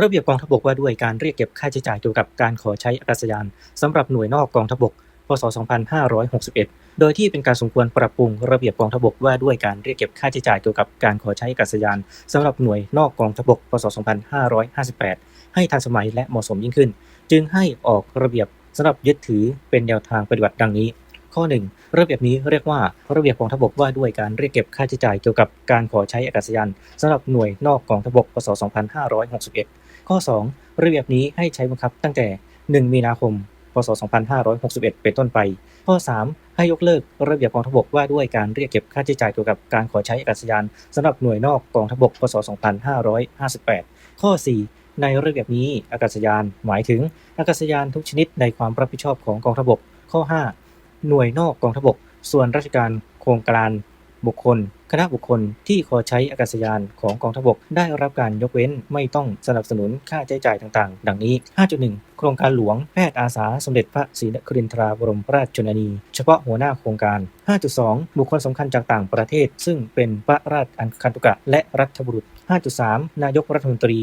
ระเบียบกองทัพบกว่าด้วยการเรียกเก็บค่าใช้จ่ายเกี่ยวกับการขอใช้อากาศยานสำหรับหน่วยนอกกองทัพบก พศ 2561 โดยที่เป็นการสมควรปรับปรุงระเบียบกองทัพบกว่าด้วยการเรียกเก็บค่าใช้จ่ายเกี่ยวกับการขอใช้อากาศยานสำหรับหน่วยนอกกองทัพบก พศ 2558 ให้ทันสมัยและเหมาะสมยิ่งขึ้น จึงให้ออกระเบียบสำหรับยึดถือเป็นแนวทางปฏิบัติดังนี้ข้อ 1 ระเบียบนี้เรียกว่าระเบียบกองทัพบกว่าด้วยการเรียกเก็บค่าใช้จ่ายเกี่ยวกับการขอใช้อากาศยานสำหรับหน่วยนอกกองทัพบก พศ 2561 ข้อ 2 ระเบียบนี้ให้ใช้บังคับตั้งแต่ 1 มีนาคม พศ 2561 เป็นต้นไป ข้อ 3 ให้ยกเลิกระเบียบกองทัพบกว่าด้วยการเรียกเก็บค่าใช้จ่ายเกี่ยวกับการขอใช้อากาศยานสำหรับหน่วยนอกกองทัพบก พศ 2558 ข้อ 4 ในระเบียบนี้อากาศยานหมายถึงอากาศยานทุกชนิดในความรับผิดชอบของกองทัพบก ข้อ 5 หน่วยนอกกองทัพบก ส่วนราชการโครงการบุคคล คณะบุคคลที่ขอใช้อากาศยานของกองทัพบกได้รับการยกเว้นไม่ต้องสนับสนุนค่าใช้จ่ายต่างๆ ดังนี้ 5.1 โครงการหลวงแพทย์อาสาสมเด็จพระศรีนครินทราบรมราชชนนี เฉพาะหัวหน้าโครงการ 5.2 บุคคลสำคัญจากต่างประเทศ ซึ่งเป็นพระราชอันคันตุกะและรัฐบุรุษ 5.3 นายกรัฐมนตรี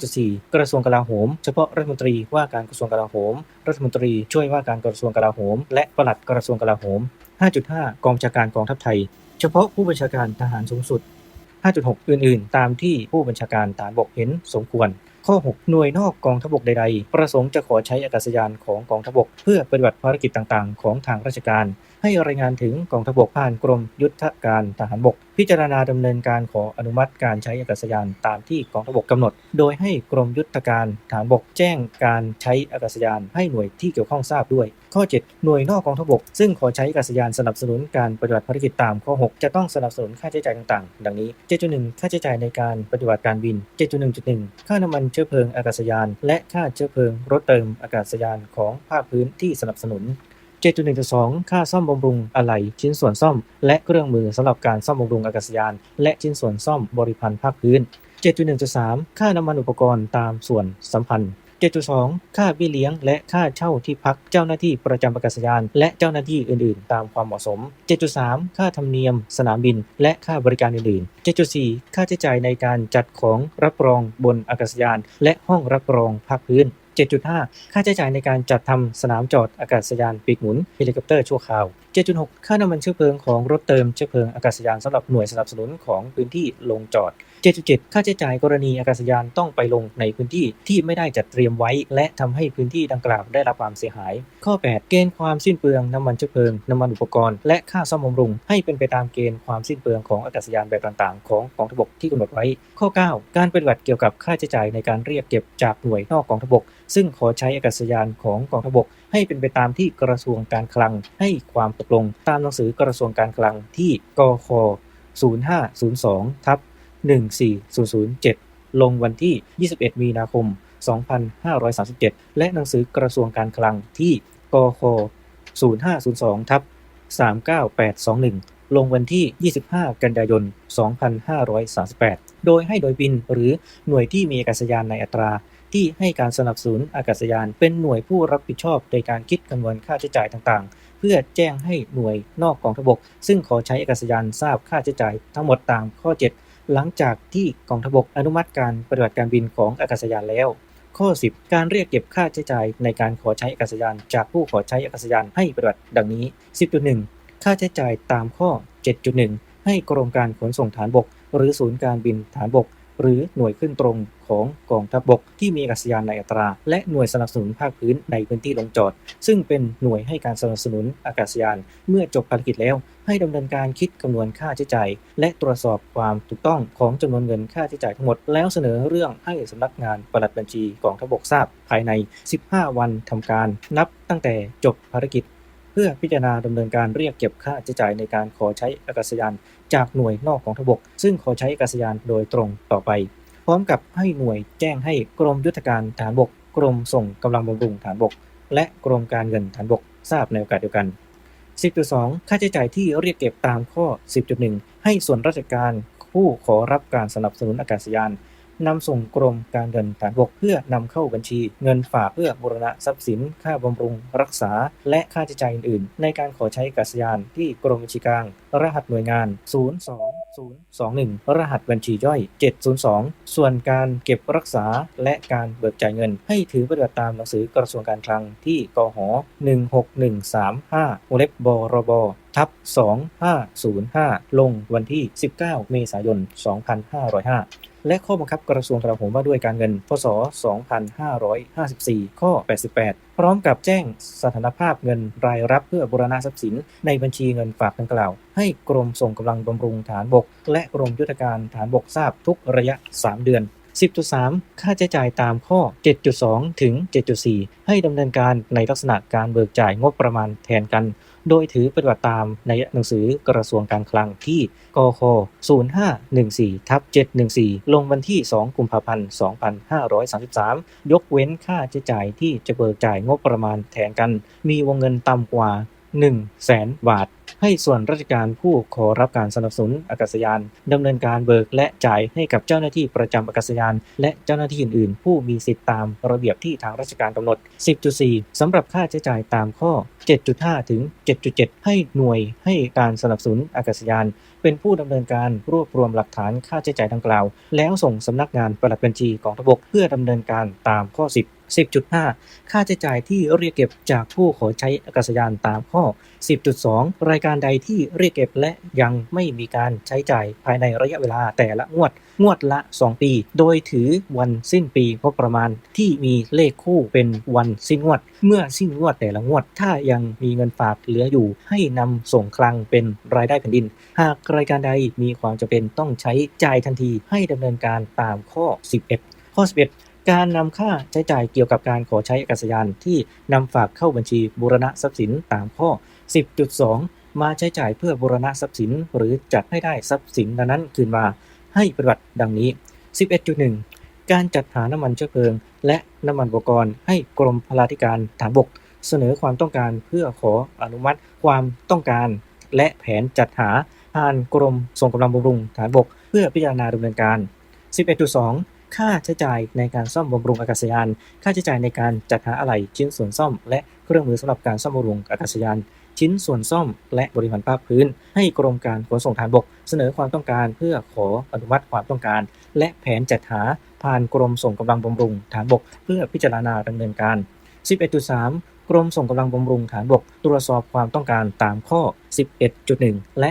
5.4 กระทรวงกลาโหม เฉพาะรัฐมนตรีว่าการกระทรวงกลาโหม รัฐมนตรีช่วยว่าการกระทรวงกลาโหม และปลัดกระทรวงกลาโหม 5.5 กองบัญชาการกองทัพไทย ฉพาะผู้บัญชาการทหารสูงสุด 5.6 อื่น ๆ ตามที่ผู้บัญชาการฐานบกเห็นสมควร ข้อ 6 หน่วยนอกกองทัพบกใด ๆ ประสงค์จะขอใช้อากาศยานของกองทัพบก เพื่อปฏิบัติภารกิจต่าง ๆ ของทางราชการ ให้รายงานถึงกองทัพบกผ่านกรมยุทธการทหารบก พิจารณาดำเนินการขออนุมัติการใช้อากาศยานตามที่กองทัพบกกำหนด โดยให้กรมยุทธการทหารบกแจ้งการใช้อากาศยานให้หน่วยที่เกี่ยวข้องทราบด้วย ข้อ 7 หน่วยนอกกองทัพบก ซึ่งขอใช้อากาศยานสนับสนุนการปฏิบัติภารกิจตามข้อ 6 จะต้องสนับสนุนค่าใช้จ่ายต่างๆ ดังนี้ 7.1 ค่าใช้จ่ายในการปฏิบัติการบิน 7.1.1 ค่าน้ำมันเชื้อเพลิงอากาศยาน และค่าเชื้อเพลิงรถเติมอากาศยานของภาคพื้นที่สนับสนุน 7.1.2 ค่าซ่อมบำรุงอะไหล่ชิ้นส่วนซ่อม และเครื่องมือสำหรับการซ่อมบำรุงอากาศยาน และชิ้นส่วนซ่อมบริพันธ์ภาคพื้น 7.1.3 ค่าน้ำมันอุปกรณ์ตามส่วนสัมพันธ์ 7.2 ค่าเบี้ยเลี้ยง และค่าเช่าที่พักเจ้าหน้าที่ประจำอากาศยาน และเจ้าหน้าที่อื่น ๆ ตามความเหมาะสม 7.3 ค่าธรรมเนียม สนามบิน และค่าบริการอื่น ๆ 7.4 ค่าใช้จ่ายในการจัดของรับรองบนอากาศยาน และห้องรับรองภาคพื้น 7.5 ค่าใช้จ่ายในการจัดทำสนามจอดอากาศยานปีกหมุนเฮลิคอปเตอร์ชั่วคราว 7.6 ค่าน้ำมันเชื้อเพลิงของรถเติมเชื้อเพลิงอากาศยานสำหรับหน่วยสนับสนุนของพื้นที่ลงจอด 7.7 ค่าใช้จ่ายกรณีอากาศยานต้องไปลงในพื้นที่ที่ไม่ได้จัดเตรียมไว้ และทำให้พื้นที่ดังกล่าวได้รับความเสียหาย ข้อ 8 เกณฑ์ความสิ้นเปลืองน้ำมันเชื้อเพลิงน้ำมันอุปกรณ์ และค่าซ่อมบำรุง ให้เป็นไปตามเกณฑ์ความสิ้นเปลืองของอากาศยานแบบต่างๆ ของกองทัพบกที่กำหนดไว้ ข้อ 9 การปฏิบัติเกี่ยวกับค่าใช้จ่ายในการเรียกเก็บจากหน่วยนอกกองทัพบก ซึ่งขอใช้อากาศยานของกองทัพบก ให้เป็นไปตามที่กระทรวงการคลัง ให้ความตกลง ตามหนังสือกระทรวงการคลังที่กค0502ทับ 14007 ลงวันที่ 21 มีนาคม 2537 และหนังสือกระทรวงการคลังที่กค0502ทับ39821 ลงวันที่ 25 กันยายน 2538 โดยให้โดยบินหรือหน่วยที่มีอากาศยานในอัตรา ที่ให้การสนับสนุนอากาศยานเป็นหน่วยผู้รับผิดชอบในการคิดคำนวณค่าใช้จ่ายต่างๆ เพื่อแจ้งให้หน่วยนอกกองทบก ซึ่งขอใช้อากาศยานทราบค่าใช้จ่ายทั้งหมดตามข้อ 7 หลังจากที่กองทัพบกอนุมัติการปฏิบัติการบินของอากาศยานแล้ว ข้อ 10 การเรียกเก็บค่าใช้จ่ายในการขอใช้อากาศยาน จากผู้ขอใช้อากาศยานให้ปฏิบัติดังนี้ 10.1 ค่าใช้จ่ายตามข้อ 7.1 ให้กรมการขนส่งฐานบก หรือศูนย์การบินฐานบก หรือหน่วยขึ้นตรงของกองทัพบกที่มีอากาศยานในอัตรา และหน่วยสนับสนุนภาคพื้นในพื้นที่ลงจอด ซึ่งเป็นหน่วยให้การสนับสนุนอากาศยาน เมื่อจบภารกิจแล้ว ให้ดำเนินการคิดคำนวณค่าใช้จ่ายและตรวจสอบความถูกต้องของจำนวนเงินค่าใช้จ่ายทั้งหมด แล้วเสนอเรื่องให้สำนักงานปลัดบัญชีกองทัพบกทราบ ภายใน 15 วันทำการนับตั้งแต่จบภารกิจ เพื่อพิจารณาดำเนินการเรียกเก็บค่าใช้จ่ายในการขอใช้อากาศยาน จากหน่วยนอกของทบก ซึ่งขอใช้อากาศยานโดยตรงต่อไป พร้อมกับให้หน่วยแจ้งให้กรมยุทธการฐานบก กรมส่งกำลังบำรุงฐานบก และกรมการเงินฐานบกทราบในโอกาสเดียวกัน 10.2 ค่าใช้จ่ายที่เรียกเก็บตามข้อ 10.1 ให้ส่วนราชการผู้ขอรับการสนับสนุนอากาศยาน นำส่งกรมการเงินฐานบกเพื่อนำเข้าบัญชี เงินฝากเพื่อบูรณะทรัพย์สิน ค่าบำรุงรักษา และค่าใช้จ่ายอื่นๆ ในการขอใช้กาศยานที่กรมบัญชีกลาง รหัสหน่วยงาน 02021 รหัสบัญชีย่อย 702 ส่วนการเก็บรักษาและการเบิกจ่ายเงิน ให้ถือปฏิบัติตามหนังสือกระทรวงการคลังที่กห 16135วงเล็บบรบ ทับ2505 ลงวันที่ 19 เมษายน 2505 และข้อบังคับกระทรวงกลาโหมว่าด้วยการเงิน พศ 2554 ข้อ 88 พร้อมกับแจ้งสถานภาพเงินรายรับเพื่อบูรณะทรัพย์สินในบัญชีเงินฝากดังกล่าว ให้กรมส่งกำลังบำรุงฐานบก และกรมยุทธการฐานบกทราบทุกระยะ 3 เดือน10.3 ค่าใช้จ่ายตามข้อ 7.2 ถึง 7.4 ให้ดำเนินการในลักษณะการเบิกจ่ายงบประมาณแทนกัน โดยถือปฏิบัติตามในหนังสือกระทรวงการคลังที่กค0514ทับ714 ลงวันที่ 2 กุมภาพันธ์ 2533 ยกเว้นค่าใช้จ่ายที่จะเบิกจ่ายงบประมาณแทนกัน มีวงเงินต่ำกว่า 1แสนบาท ให้ส่วนราชการผู้ขอรับการสนับสนุนอากาศยานดำเนินการเบิกและจ่ายให้กับเจ้าหน้าที่ประจำอากาศยาน และเจ้าหน้าที่อื่นๆ ผู้มีสิทธิตามระเบียบที่ทางราชการกำหนด 10.4 สำหรับค่าใช้จ่ายตามข้อ 7.5 ถึง 7.7 ให้หน่วยให้การสนับสนุนอากาศยาน เป็นผู้ดำเนินการรวบรวมหลักฐานค่าใช้จ่ายดังกล่าว แล้วส่งสำนักงานปลัดบัญชีกองทบกเพื่อดำเนินการตามข้อ 10 10.5 ค่าใช้จ่ายที่เรียกเก็บจากผู้ขอใช้อากาศยานตามข้อ 10.2 รายการใดที่เรียกเก็บและยังไม่มีการใช้จ่ายภายในระยะเวลาแต่ละงวด งวดละ 2 ปี โดยถือวันสิ้นปีงบประมาณที่มีเลขคู่เป็นวันสิ้นงวด เมื่อสิ้นงวดแต่ละงวด ถ้ายังมีเงินฝากเหลืออยู่ ให้นำส่งคลังเป็นรายได้แผ่นดิน หากรายการใดมีความจำเป็นต้องใช้จ่ายทันทีให้ดำเนินการตามข้อ 11 ข้อ 11 การนำค่าใช้จ่ายเกี่ยวกับการขอใช้อากาศยานที่นำฝากเข้าบัญชีบูรณะทรัพย์สินตามข้อ 10.2 มาใช้จ่ายเพื่อบูรณะทรัพย์สิน หรือจัดให้ได้ทรัพย์สินนั้นคืนมาให้ปฏิบัติดังนี้ 11.1 การจัดหาน้ำมันเชื้อเพลิง และน้ำมันอุปกรณ์ให้กรมพลาธิการฐานบก เสนอความต้องการเพื่อขออนุมัติความต้องการ และแผนจัดหาผ่านกรมส่งกำลังบำรุงฐานบก เพื่อพิจารณาดำเนินการ 11.2 ค่าใช้จ่ายในการซ่อมบำรุงอากาศยาน ค่าใช้จ่ายในการจัดหาอะไหล่ชิ้นส่วนซ่อม และเครื่องมือสำหรับการซ่อมบำรุงอากาศยาน ชิ้นส่วนซ่อม และบริหารภาคพื้น ให้กรมการขนส่งทางบก เสนอความต้องการเพื่อขออนุมัติความต้องการ และแผนจัดหาผ่านกรมส่งกำลังบำรุงฐานบก เพื่อพิจารณาดำเนินการ 11.3กรมส่งกำลังบำรุงฐานบก ตรวจสอบความต้องการตามข้อ 11.1 และ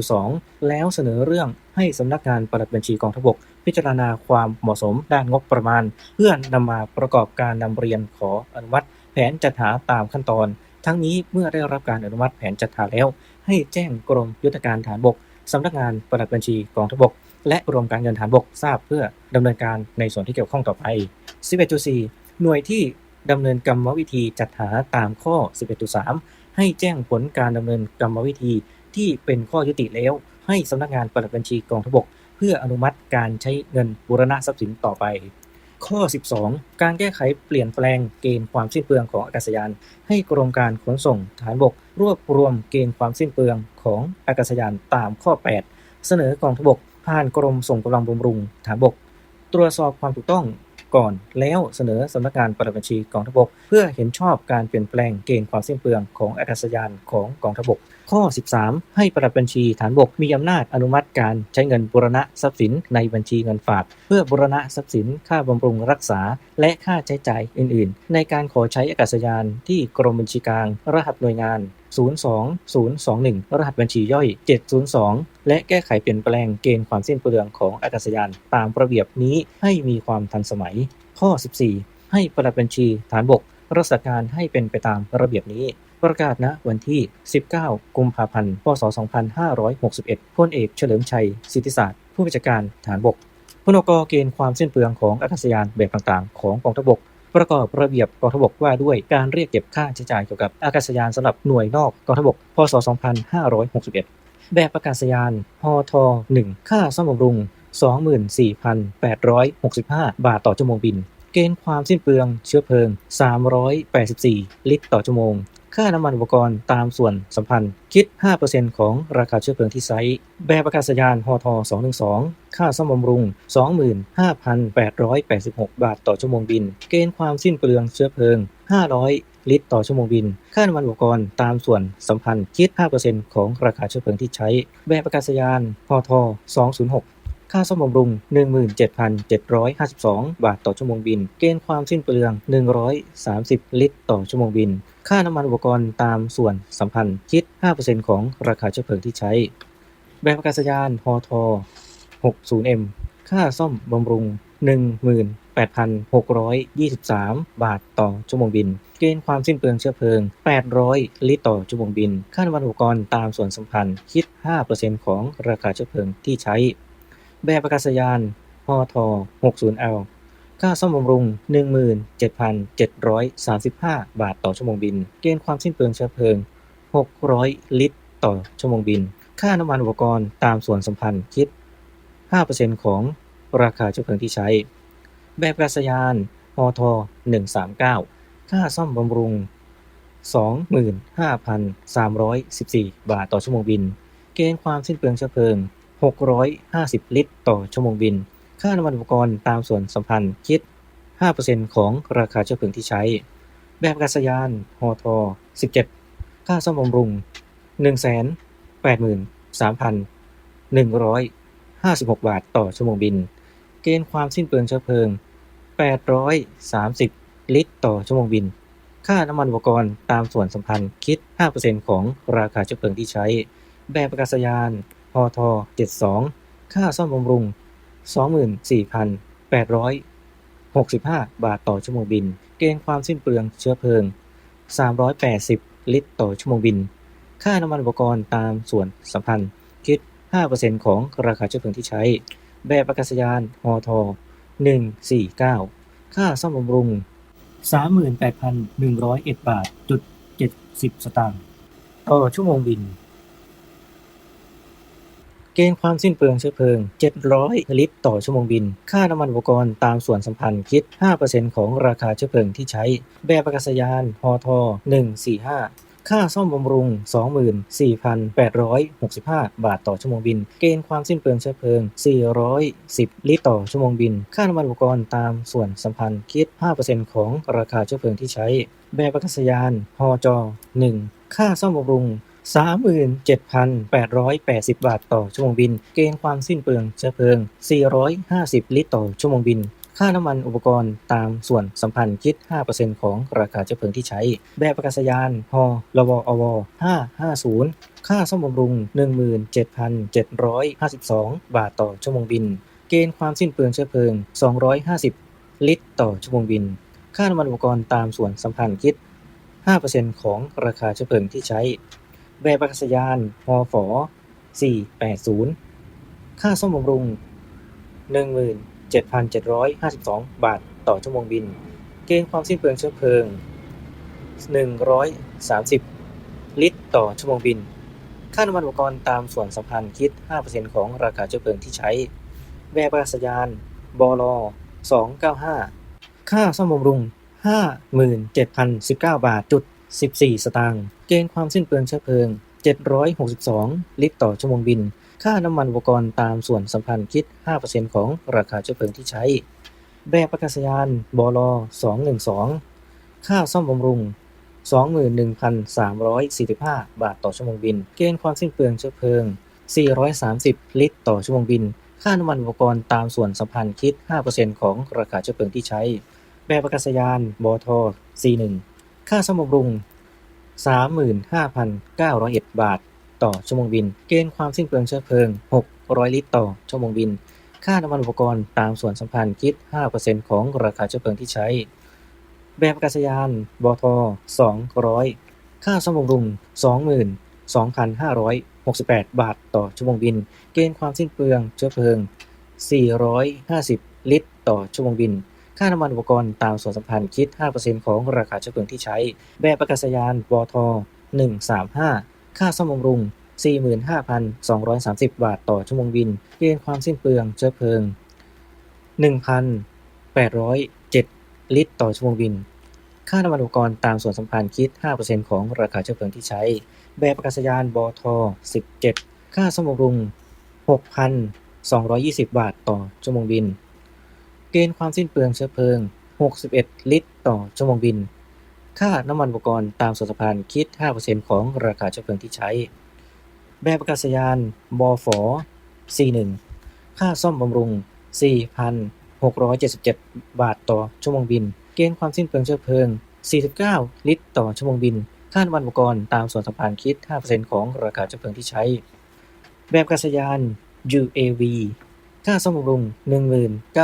11.2 แล้วเสนอเรื่องให้สำนักงานปลัดบัญชีกองทพบก พิจารณาความเหมาะสมด้านงบประมาณ เพื่อนำมาประกอบการนำเรียนขออนุมัติ แผนจัดหาตามขั้นตอน ทั้งนี้เมื่อได้รับการอนุมัติแผนจัดหาแล้ว ให้แจ้งกรมยุทธการฐานบกสำนักงานปลัดบัญชีกองทพบก และกรมการเงินฐานบกทราบเพื่อดำเนินการในส่วนที่เกี่ยวข้องต่อไป 11.4 หน่วยที่ดำเนินกรรมวิธีจัดหาตามข้อ 11.3 ให้แจ้งผลการดำเนินกรรมวิธีที่เป็นข้อยุติแล้ว ให้สำนักงานปลัดบัญชีกองทบก เพื่ออนุมัติการใช้เงินบูรณะทรัพย์สินต่อไป ข้อ 12 การแก้ไขเปลี่ยนแปลงเกณฑ์ความสิ้นเปลืองของอากาศยาน ให้กรมการขนส่งฐานบก รวบรวมเกณฑ์ความสิ้นเปลืองของอากาศยานตามข้อ 8 เสนอกองทบกผ่านกรมส่งกำลังบำรุงฐานบก ตรวจสอบความถูกต้องก่อนแล้วเสนอสำนักงานปลัดบัญชีกองทบก เพื่อเห็นชอบการเปลี่ยนแปลงเกณฑ์ความสิ้นเปลืองของอากาศยานของกองทบก ข้อ 13 ให้ปลัดบัญชีฐานบกมีอำนาจอนุมัติการใช้เงินบูรณะทรัพย์สินในบัญชีเงินฝาก เพื่อบูรณะทรัพย์สินค่าบำรุงรักษา และค่าใช้จ่ายอื่น ๆ ในการขอใช้อากาศยานที่กรมบัญชีกลาง รหัสหน่วยงาน 02021 รหัสบัญชีย่อย 702 และแก้ไขเปลี่ยนแปลงเกณฑ์ความสิ้นเปลืองของอากาศยานตามระเบียบนี้ให้มีความทันสมัย ข้อ 14 ให้ปลัดบัญชีฐานบกรักษาการให้เป็นไปตามระเบียบนี้ ประกาศณวันที่ 19 กุมภาพันธ์ พศ 2561 พลเอกเฉลิมชัย สิทธิศาสตร์ ผู้บัญชาการฐานบกพนกเกณฑ์ความสิ้นเปลืองของอากาศยานแบบต่างๆ ของกองทัพบก ประกอบระเบียบกองทัพบกว่าด้วยการเรียกเก็บค่าใช้จ่ายเกี่ยวกับอากาศยานสำหรับหน่วยนอกกองทัพบก พศ 2561 แบบอากาศยานพท1ค่าซ่อมบำรุง 24,865 บาทต่อชั่วโมงบิน เกณฑ์ความสิ้นเปลืองเชื้อเพลิง 384 ลิตรต่อชั่วโมง ค่าน้ำมันอุปกรณ์ตามส่วนสัมพันธ์ คิด 5%ของราคาเชื้อเพลิงที่ไซต์แบบอากาศยานฮทอ212 ค่าซ่อมบำรุง 25,886 บาทต่อชั่วโมงบิน เกณฑ์ความสิ้นเปลืองเชื้อเพลิง 500ลิตรต่อชั่วโมงบิน ค่าน้ำมันอุปกรณ์ตามส่วนสัมพันธ์คิด 5%ของราคาเชื้อเพลิงที่ใช้ แบบอากาศยานพทอ206 ค่าซ่อมบำรุง 17,752 บาทต่อชั่วโมงบิน เกณฑ์ความสิ้นเปลือง 130 ลิตรต่อชั่วโมงบิน ค่าน้ำมันอุปกรณ์ตามส่วนสัมพันธ์คิด 5%ของราคาเชื้อเพลิงที่ใช้ แบบอากาศยานพท 60M ค่าซ่อมบำรุง 18,623 บาทต่อชั่วโมงบิน เกณฑ์ความสิ้นเปลืองเชื้อเพลิง 800 ลิตรต่อชั่วโมงบิน ค่าน้ำมันอุปกรณ์ตามส่วนสัมพันธ์คิด 5%ของราคาเชื้อเพลิงที่ใช้ แบบอากาศยานพท 60L ค่าซ่อมบำรุง 17,735 บาทต่อชั่วโมงบิน เกณฑ์ความสิ้นเปลืองเชื้อเพลิง 600 ลิตร ต่อชั่วโมงบิน ค่าน้ำมันอุปกรณ์ตามส่วนสัมพันธ์คิด 5%ของราคาเชื้อเพลิงที่ใช้ แบบกาศยานพท139 ค่าซ่อมบำรุง 25,314 บาทต่อชั่วโมงบิน เกณฑ์ความสิ้นเปลืองเชื้อเพลิง 650 ลิตร ต่อชั่วโมงบิน ค่าน้ำมันอุปกรณ์ตามส่วนสัมพันธ์คิด 5%ของราคาเชื้อเพลิงที่ใช้ แบบอากาศยานพท17 ค่าซ่อมบำรุง 183,156 บาทต่อชั่วโมงบิน เกณฑ์ความสิ้นเปลืองเชื้อเพลิง 830 ลิตรต่อชั่วโมงบิน ค่าน้ำมันอุปกรณ์ตามส่วนสัมพันธ์คิด 5%ของราคาเชื้อเพลิงที่ใช้ แบบอากาศยานพทอ72 ค่าซ่อมบำรุง 24,865 บาทต่อชั่วโมงบิน เกณฑ์ความสิ้นเปลืองเชื้อเพลิง 380 ลิตรต่อชั่วโมงบิน ค่าน้ำมันอุปกรณ์ตามส่วนสัมพันธ์ คิด 5%ของราคาเชื้อเพลิงที่ใช้ แบบอากาศยานพทอ149 ค่าซ่อมบำรุง 38,101 บาทจุด70 สตางค์ต่อชั่วโมงบิน เกณฑ์ความสิ้นเปลืองเชื้อเพลิง 700 ลิตรต่อชั่วโมงบิน ค่าน้ำมันอุปกรณ์ตามส่วนสัมพันธ์คิด 5%ของราคาเชื้อเพลิงที่ใช้ แบบอากาศยานพท145ค่าซ่อมบำรุง 24,865 บาทต่อชั่วโมงบิน เกณฑ์ความสิ้นเปลืองเชื้อเพลิง 410 ลิตรต่อชั่วโมงบิน ค่าน้ำมันอุปกรณ์ตามส่วนสัมพันธ์คิด 5%ของราคาเชื้อเพลิงที่ใช้ แบบอากาศยานพจ1ค่าซ่อมบำรุง 37,880 บาทต่อชั่วโมงบิน เกณฑ์ความสิ้นเปลืองเชื้อเพลิง 450 ลิตรต่อชั่วโมงบิน ค่าน้ำมันอุปกรณ์ตามส่วนสัมพันธ์คิด 5%ของราคาเชื้อเพลิงที่ใช้ แบบอากาศยานพลวอว550 ค่าซ่อมบำรุง 17,752 บาทต่อชั่วโมงบิน เกณฑ์ความสิ้นเปลืองเชื้อเพลิง 250 ลิตรต่อชั่วโมงบิน ค่าน้ำมันอุปกรณ์ตามส่วนสัมพันธ์คิด 5%ของราคาเชื้อเพลิงที่ใช้ แบบอากาศยานพฝ480 ค่าซ่อมบำรุง 17,752 บาทต่อชั่วโมงบิน เกณฑ์ความสิ้นเปลืองเชื้อเพลิง 130 ลิตรต่อชั่วโมงบิน ค่าน้ำมันอุปกรณ์ตามส่วนสัมพันธ์คิด 5%ของราคาเชื้อเพลิงที่ใช้ แบบอากาศยานบล295 ค่าซ่อมบำรุง 57,019 บาทจุด 14 สตางค์ เกณฑ์ความสิ้นเปลืองเชื้อเพลิง 762 ลิตรต่อชั่วโมงบิน ค่าน้ำมันอุปกรณ์ตามส่วนสัมพันธ์คิด 5%ของราคาเชื้อเพลิงที่ใช้ แบบอากาศยานบล212 ค่าซ่อมบำรุง 21,345 บาทต่อชั่วโมงบิน เกณฑ์ความสิ้นเปลืองเชื้อเพลิง 430 ลิตรต่อชั่วโมงบิน ค่าน้ำมันอุปกรณ์ตามส่วนสัมพันธ์คิด 5%ของราคาเชื้อเพลิงที่ใช้ แบบอากาศยานบท41 ค่าซ่อมบรุง 35,901 บาท ต่อชั่วโมงบิน เกณฑ์ความสิ้นเปลืองเชื้อเพลิง 600 ลิตรต่อชั่วโมงบิน ค่าน้ำมันอุปกรณ์ตามส่วนสัมพันธ์คิด 5%ของราคาเชื้อเพลิงที่ใช้ แบบอากาศยาน บท 200 ค่าซ่อมบรุง 22,568 บาท ต่อชั่วโมงบิน เกณฑ์ความสิ้นเปลืองเชื้อเพลิง 450 ลิตร ต่อชั่วโมงบิน ค่าน้ำมันอุปกรณ์ตามส่วนสัมพันธ์คิด 5%ของราคาเชื้อเพลิงที่ใช้ แบบอากาศยานบท135 ค่าซ่อมบำรุง 45,230 บาทต่อชั่วโมงบิน เกณฑ์ความสิ้นเปลืองเชื้อเพลิง 1,807 ลิตรต่อชั่วโมงบิน ค่าน้ำมันอุปกรณ์ตามส่วนสัมพันธ์คิด 5%ของราคาเชื้อเพลิงที่ใช้ แบบอากาศยานบท 17 ค่าซ่อมบำรุง 6,220 บาทต่อชั่วโมงบิน เกณฑ์ความสิ้นเปลืองเชื้อเพลิง 61 ลิตร ต่อชั่วโมงบิน ค่าน้ำมันอุปกรณ์ตามส่วนสะพานคิด 5%ของราคาเชื้อเพลิงที่ใช้ แบบอากาศยานบอฝ41 ค่าซ่อมบำรุง 4,677 บาทต่อชั่วโมงบิน เกณฑ์ความสิ้นเปลืองเชื้อเพลิง 49 ลิตร ต่อชั่วโมงบิน ค่าน้ำมันอุปกรณ์ตามส่วนสะพานคิด 5%ของราคาเชื้อเพลิงที่ใช้ แบบอากาศยาน UAV ค่าซ่อมบำรุง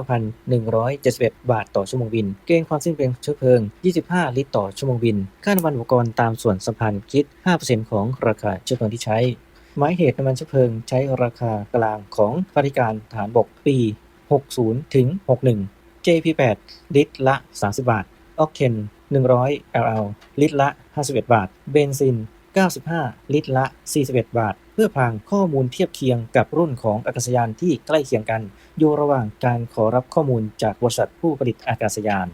19,171 บาทต่อชั่วโมงบิน เกณฑ์ความสิ้นเปลืองเชื้อเพลิง 25 ลิตรต่อชั่วโมงบิน ค่าน้ำมันอุปกรณ์ตามส่วนสะพานคิด 5%ของราคาเชื้อเพลิงที่ใช้ หมายเหตุน้ำมันเชื้อเพลิงใช้ราคากลางของบริการฐานบกปี 60 ถึง 61 JP8 ลิตรละ 30 บาท ออกเทน100 LL ลิตรละ 51 บาท เบนซิน 95 ลิตรละ 41 บาท พื่อพรางข้อมูลเทียบเคียงกับรุ่นของอากาศยานที่ใกล้เคียงกัน อยู่ระหว่างการขอรับข้อมูลจากบริษัทผู้ผลิตอากาศยาน